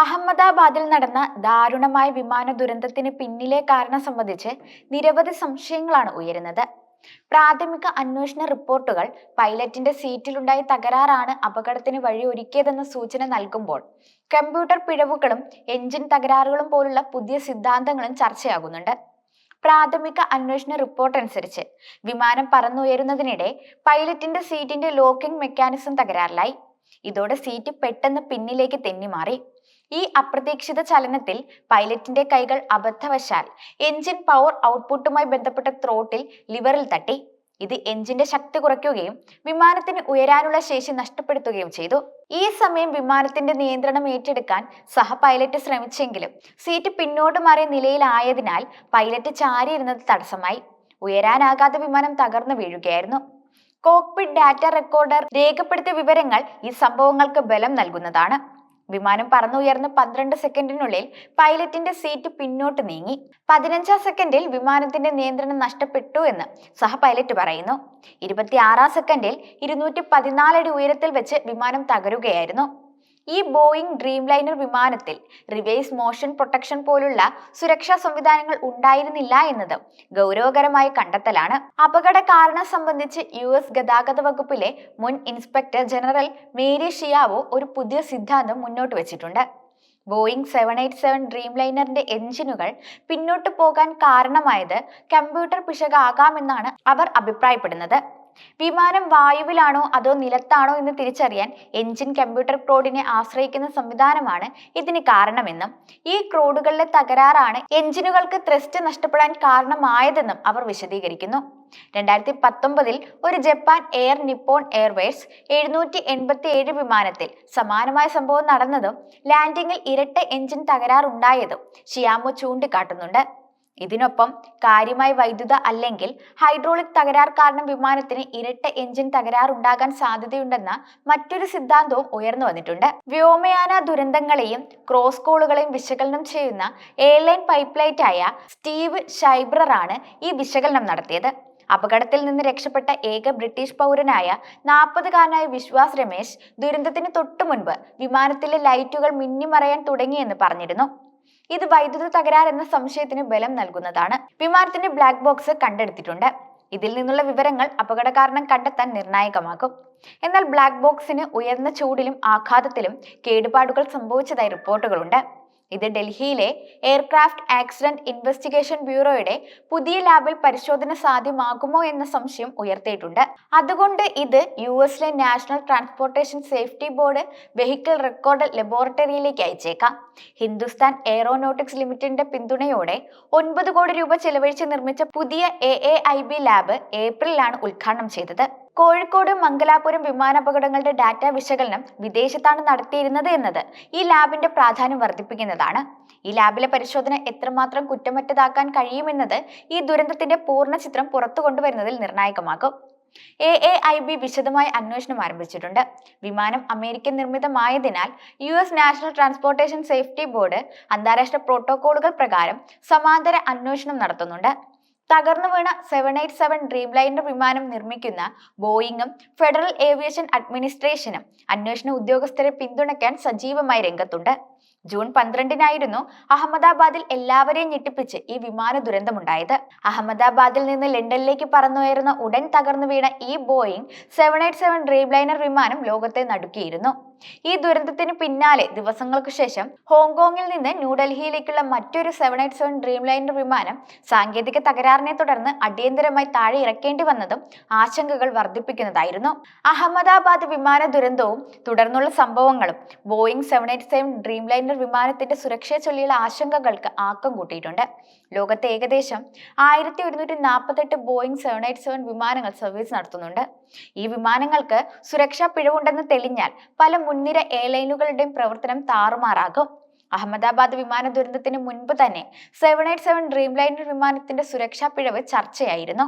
അഹമ്മദാബാദിൽ നടന്ന ദാരുണമായ വിമാന ദുരന്തത്തിന് പിന്നിലെ കാരണം സംബന്ധിച്ച് നിരവധി സംശയങ്ങളാണ് ഉയരുന്നത്. പ്രാഥമിക അന്വേഷണ റിപ്പോർട്ടുകൾ പൈലറ്റിന്റെ സീറ്റിലുണ്ടായ തകരാറാണ് അപകടത്തിന് വഴിയൊരുക്കിയതെന്ന സൂചന നൽകുമ്പോൾ കമ്പ്യൂട്ടർ പിഴവുകളും എഞ്ചിൻ തകരാറുകളും പോലുള്ള പുതിയ സിദ്ധാന്തങ്ങളും ചർച്ചയാകുന്നുണ്ട്. പ്രാഥമിക അന്വേഷണ റിപ്പോർട്ട് അനുസരിച്ച് വിമാനം പറന്നുയരുന്നതിനിടെ പൈലറ്റിന്റെ സീറ്റിന്റെ ലോക്കിംഗ് മെക്കാനിസം തകരാറിലായി. ഇതോടെ സീറ്റ് പെട്ടെന്ന് പിന്നിലേക്ക് തെന്നിമാറി. ഈ അപ്രതീക്ഷിത ചലനത്തിൽ പൈലറ്റിന്റെ കൈകൾ അബദ്ധവശാൽ എഞ്ചിൻ പവർ ഔട്ട്പുട്ടുമായി ബന്ധപ്പെട്ട ത്രോട്ടിൽ ലിവറിൽ തട്ടി. ഇത് എഞ്ചിന്റെ ശക്തി കുറയ്ക്കുകയും വിമാനത്തിന് ഉയരാനുള്ള ശേഷി നഷ്ടപ്പെടുത്തുകയും ചെയ്തു. ഈ സമയം വിമാനത്തിന്റെ നിയന്ത്രണം ഏറ്റെടുക്കാൻ സഹ പൈലറ്റ് ശ്രമിച്ചെങ്കിലും സീറ്റ് പിന്നോട്ട് മാറിയ നിലയിലായതിനാൽ പൈലറ്റ് ചാരിയിരുന്നത് തടസ്സമായി. ഉയരാനാകാത്ത വിമാനം തകർന്നു വീഴുകയായിരുന്നു. കോക്പിറ്റ് ഡാറ്റ റെക്കോർഡർ രേഖപ്പെടുത്തിയ വിവരങ്ങൾ ഈ സംഭവങ്ങൾക്ക് ബലം നൽകുന്നതാണ്. വിമാനം പറന്നുയർന്ന് പന്ത്രണ്ട് സെക്കൻഡിനുള്ളിൽ പൈലറ്റിന്റെ സീറ്റ് പിന്നോട്ട് നീങ്ങി. പതിനഞ്ചാം സെക്കൻഡിൽ വിമാനത്തിന്റെ നിയന്ത്രണം നഷ്ടപ്പെട്ടു എന്ന് സഹ പൈലറ്റ് പറയുന്നു. ഇരുപത്തിയാറാം സെക്കൻഡിൽ ഇരുന്നൂറ്റി പതിനാലടി ഉയരത്തിൽ വെച്ച് വിമാനം തകരുകയായിരുന്നു. ഈ ബോയിങ് ഡ്രീം ലൈനർ വിമാനത്തിൽ റിവേഴ്സ് മോഷൻ പ്രൊട്ടക്ഷൻ പോലുള്ള സുരക്ഷാ സംവിധാനങ്ങൾ ഉണ്ടായിരുന്നില്ല എന്നത് ഗൗരവകരമായ കണ്ടെത്തലാണ്. അപകട കാരണം സംബന്ധിച്ച് യു എസ് ഗതാഗത വകുപ്പിലെ മുൻ ഇൻസ്പെക്ടർ ജനറൽ മേരി ഷിയാവോ ഒരു പുതിയ സിദ്ധാന്തം മുന്നോട്ട് വെച്ചിട്ടുണ്ട്. Boeing seven eight seven dream ലൈനറിന്റെ എഞ്ചിനുകൾ പിന്നോട്ട് പോകാൻ കാരണമായത് കമ്പ്യൂട്ടർ പിശകാകാമെന്നാണ് അവർ അഭിപ്രായപ്പെടുന്നത്. വിമാനം വായുവിലാണോ അതോ നിലത്താണോ എന്ന് തിരിച്ചറിയാൻ എഞ്ചിൻ കമ്പ്യൂട്ടർ ക്രോഡിനെ ആശ്രയിക്കുന്ന സംവിധാനമാണ് ഇതിന് കാരണമെന്നും ഈ ക്രോഡുകളിലെ തകരാറാണ് എഞ്ചിനുകൾക്ക് ത്രസ്റ്റ് നഷ്ടപ്പെടാൻ കാരണമായതെന്നും അവർ വിശദീകരിക്കുന്നു. രണ്ടായിരത്തി പത്തൊമ്പതിൽ ഒരു ജപ്പാൻ എയർ നിപ്പോൺ എയർവേസ് എഴുന്നൂറ്റി എൺപത്തി ഏഴ് വിമാനത്തിൽ സമാനമായ സംഭവം നടന്നതും ലാൻഡിങ്ങിൽ ഇരട്ട എഞ്ചിൻ തകരാറുണ്ടായതും ഷിയാമോ ചൂണ്ടിക്കാട്ടുന്നുണ്ട്. ഇതിനൊപ്പം കാര്യമായ വൈദ്യുത അല്ലെങ്കിൽ ഹൈഡ്രോളിക് തകരാർ കാരണം വിമാനത്തിന് ഇരട്ട എഞ്ചിൻ തകരാറുണ്ടാകാൻ സാധ്യതയുണ്ടെന്ന മറ്റൊരു സിദ്ധാന്തവും ഉയർന്നു വന്നിട്ടുണ്ട്. വ്യോമയാന ദുരന്തങ്ങളെയും ക്രോസ് കോളുകളെയും വിശകലനം ചെയ്യുന്ന എയർലൈൻ പൈപ്പ്ലൈറ്റായ സ്റ്റീവ് ഷൈബ്രറാണ് ഈ വിശകലനം നടത്തിയത്. അപകടത്തിൽ നിന്ന് രക്ഷപ്പെട്ട ഏക ബ്രിട്ടീഷ് പൗരനായ നാൽപ്പതുകാരനായ വിശ്വാസ് രമേശ് ദുരന്തത്തിന് തൊട്ടു മുൻപ് വിമാനത്തിലെ ലൈറ്റുകൾ മിന്നിമറയാൻ തുടങ്ങിയെന്ന് പറഞ്ഞിരുന്നു. ഇത് വൈദ്യുത തകരാർ എന്ന സംശയത്തിന് ബലം നൽകുന്നതാണ്. വിമാനത്തിന്റെ ബ്ലാക്ക് ബോക്സ് കണ്ടെടുത്തിട്ടുണ്ട്. ഇതിൽ നിന്നുള്ള വിവരങ്ങൾ അപകട കാരണം കണ്ടെത്താൻ നിർണായകമാകും. എന്നാൽ ബ്ലാക്ക് ബോക്സിന് ഉയർന്ന ചൂടിലും ആഘാതത്തിലും കേടുപാടുകൾ സംഭവിച്ചതായി റിപ്പോർട്ടുകളുണ്ട്. ഇത് ഡൽഹിയിലെ എയർക്രാഫ്റ്റ് ആക്സിഡന്റ് ഇൻവെസ്റ്റിഗേഷൻ ബ്യൂറോയുടെ പുതിയ ലാബിൽ പരിശോധന സാധ്യമാകുമോ എന്ന സംശയം ഉയർത്തിയിട്ടുണ്ട്. അതുകൊണ്ട് ഇത് യു എസിലെ national transportation safety board vehicle record ലബോറട്ടറിയിലേക്ക് അയച്ചേക്കാം. ഹിന്ദുസ്ഥാൻ എയറോനോട്ടിക്സ് ലിമിറ്റഡിന്റെ പിന്തുണയോടെ ഒൻപത് കോടി രൂപ ചെലവഴിച്ച് നിർമ്മിച്ച പുതിയ എ ലാബ് ഏപ്രിലാണ് ഉദ്ഘാടനം ചെയ്തത്. കോഴിക്കോട് മംഗലാപുരം വിമാനാപകടങ്ങളുടെ ഡാറ്റ വിശകലനം വിദേശത്താണ് നടത്തിയിരുന്നത് എന്നത് ഈ ലാബിന്റെ പ്രാധാന്യം വർദ്ധിപ്പിക്കുന്നതാണ്. ഈ ലാബിലെ പരിശോധന എത്രമാത്രം കുറ്റമറ്റതാക്കാൻ കഴിയുമെന്നത് ഈ ദുരന്തത്തിന്റെ പൂർണ ചിത്രം പുറത്തു കൊണ്ടുവരുന്നതിൽ നിർണായകമാകും. എ എ ഐ ബി വിശദമായ അന്വേഷണം ആരംഭിച്ചിട്ടുണ്ട്. വിമാനം American നിർമ്മിതമായതിനാൽ U S national transportation safety board അന്താരാഷ്ട്ര പ്രോട്ടോകോളുകൾ പ്രകാരം സമാന്തര അന്വേഷണം നടത്തുന്നുണ്ട്. തകർന്നു വീണ seven eight seven dream liner വിമാനം നിർമ്മിക്കുന്ന ബോയിങ്ങും ഫെഡറൽ ഏവിയേഷൻ അഡ്മിനിസ്ട്രേഷനും അന്വേഷണ ഉദ്യോഗസ്ഥരെ പിന്തുണയ്ക്കാൻ സജീവമായി രംഗത്തുണ്ട്. ജൂൺ പന്ത്രണ്ടിനായിരുന്നു അഹമ്മദാബാദിൽ എല്ലാവരെയും ഞെട്ടിപ്പിച്ച് ഈ വിമാന ദുരന്തമുണ്ടായത്. അഹമ്മദാബാദിൽ നിന്ന് ലണ്ടനിലേക്ക് പറന്നുയരുന്ന ഉടൻ തകർന്നു വീണ ഈ Boeing seven eight seven dream liner വിമാനം ലോകത്തെ നടുക്കിയിരുന്നു. ഈ ദുരന്തത്തിന് പിന്നാലെ ദിവസങ്ങൾക്ക് ശേഷം ഹോങ്കോങ്ങിൽ നിന്ന് ന്യൂഡൽഹിയിലേക്കുള്ള മറ്റൊരു seven eight seven dream liner വിമാനം സാങ്കേതിക തകരാറിനെ തുടർന്ന് അടിയന്തരമായി താഴെ ഇറക്കേണ്ടി വന്നതും ആശങ്കകൾ വർദ്ധിപ്പിക്കുന്നതായിരുന്നു. അഹമ്മദാബാദ് വിമാന ദുരന്തവും തുടർന്നുള്ള സംഭവങ്ങളും Boeing seven eight seven dream liner വിമാനത്തിന്റെ സുരക്ഷയെ ചൊല്ലിയുള്ള ആശങ്കകൾക്ക് ആക്കം കൂട്ടിയിട്ടുണ്ട്. ലോകത്തെ ഏകദേശം ആയിരത്തി ഒരുന്നൂറ്റി നാൽപ്പത്തെട്ട് ബോയിങ് സെവൻ എയ്റ്റ് സെവൻ വിമാനങ്ങൾ സർവീസ് നടത്തുന്നുണ്ട്. ഈ വിമാനങ്ങൾക്ക് സുരക്ഷാ പിഴവുണ്ടെന്ന് തെളിഞ്ഞാൽ പല മുൻനിര എയർലൈനുകളുടെയും പ്രവർത്തനം താറുമാറാകും. അഹമ്മദാബാദ് വിമാന ദുരന്തത്തിന് മുൻപ് തന്നെ seven eight seven dream liner വിമാനത്തിന്റെ സുരക്ഷാ പിഴവ് ചർച്ചയായിരുന്നു.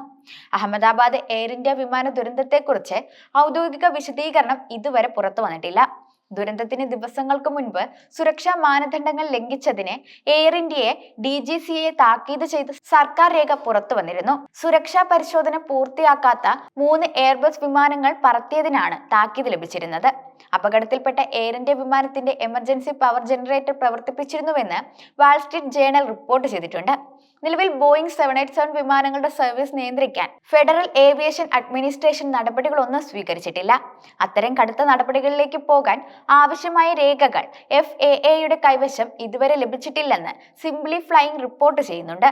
അഹമ്മദാബാദ് എയർ ഇന്ത്യ വിമാന ദുരന്തത്തെക്കുറിച്ച് ഔദ്യോഗിക വിശദീകരണം ഇതുവരെ പുറത്തു വന്നിട്ടില്ല. ദുരന്തത്തിന് ദിവസങ്ങൾക്ക് മുൻപ് സുരക്ഷാ മാനദണ്ഡങ്ങൾ ലംഘിച്ചതിന് എയർ ഇന്ത്യയെ ഡി ജി സിയെ താക്കീത് ചെയ്ത് സർക്കാർ രേഖ പുറത്തു വന്നിരുന്നു. സുരക്ഷാ പരിശോധന പൂർത്തിയാക്കാത്ത മൂന്ന് എയർബസ് വിമാനങ്ങൾ പറത്തിയതിനാണ് താക്കീത് ലഭിച്ചിരുന്നത്. അപകടത്തിൽപ്പെട്ട എയർ ഇന്ത്യ വിമാനത്തിന്റെ എമർജൻസി പവർ ജനറേറ്റർ പ്രവർത്തിപ്പിച്ചിരുന്നുവെന്ന് വാൾസ്ട്രീറ്റ് ജേണൽ റിപ്പോർട്ട് ചെയ്തിട്ടുണ്ട്. നിലവിൽ ബോയിംഗ് സെവൻ എയ്റ്റ് സെവൻ വിമാനങ്ങളുടെ സർവീസ് നിയന്ത്രിക്കാൻ ഫെഡറൽ ഏവിയേഷൻ അഡ്മിനിസ്ട്രേഷൻ നടപടികളൊന്നും സ്വീകരിച്ചിട്ടില്ല. അത്തരം കടുത്ത നടപടികളിലേക്ക് പോകാൻ ആവശ്യമായ രേഖകൾ എഫ് എ എയുടെ കൈവശം ഇതുവരെ ലഭിച്ചിട്ടില്ലെന്ന് സിംപ്ലി ഫ്ലൈയിങ് റിപ്പോർട്ട് ചെയ്യുന്നുണ്ട്.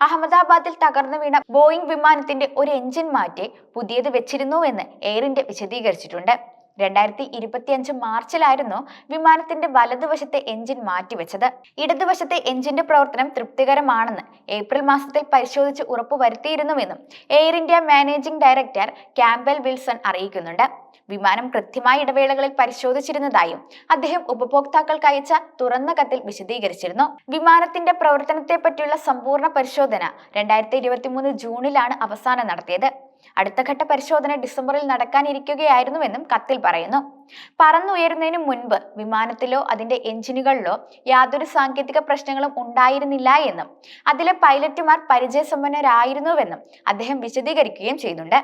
അഹമ്മദാബാദിൽ തകർന്നു വീണ ബോയിംഗ് വിമാനത്തിന്റെ ഒരു എഞ്ചിൻ മാറ്റി പുതിയത് വെച്ചിരുന്നുവെന്ന് എയർ ഇന്ത്യ വിശദീകരിച്ചിട്ടുണ്ട്. രണ്ടായിരത്തി ഇരുപത്തിയഞ്ച് മാർച്ചിലായിരുന്നു വിമാനത്തിന്റെ വലതുവശത്തെ എഞ്ചിൻ മാറ്റിവെച്ചത്. ഇടതുവശത്തെ എഞ്ചിന്റെ പ്രവർത്തനം തൃപ്തികരമാണെന്ന് ഏപ്രിൽ മാസത്തിൽ പരിശോധിച്ച് ഉറപ്പുവരുത്തിയിരുന്നുവെന്നും Air India managing director Campbell Wilson അറിയിക്കുന്നുണ്ട്. വിമാനം കൃത്യമായ ഇടവേളകളിൽ പരിശോധിച്ചിരുന്നതായും അദ്ദേഹം ഉപഭോക്താക്കൾക്ക് അയച്ച തുറന്ന കത്തിൽ വിശദീകരിച്ചിരുന്നു. വിമാനത്തിന്റെ പ്രവർത്തനത്തെ പറ്റിയുള്ള സമ്പൂർണ പരിശോധന രണ്ടായിരത്തി ഇരുപത്തിമൂന്ന് ജൂണിലാണ് അവസാനം നടത്തിയത്. അടുത്ത ഘട്ട പരിശോധന ഡിസംബറിൽ നടക്കാനിരിക്കുകയായിരുന്നുവെന്നും കത്തിൽ പറയുന്നു. പറന്നുയരുന്നതിന് മുൻപ് വിമാനത്തിലോ അതിന്റെ എഞ്ചിനുകളിലോ യാതൊരു സാങ്കേതിക പ്രശ്നങ്ങളും ഉണ്ടായിരുന്നില്ല എന്നും അതിലെ പൈലറ്റുമാർ പരിചയസമ്പന്നരായിരുന്നുവെന്നും അദ്ദേഹം വിശദീകരിക്കുകയും ചെയ്യുന്നുണ്ട്.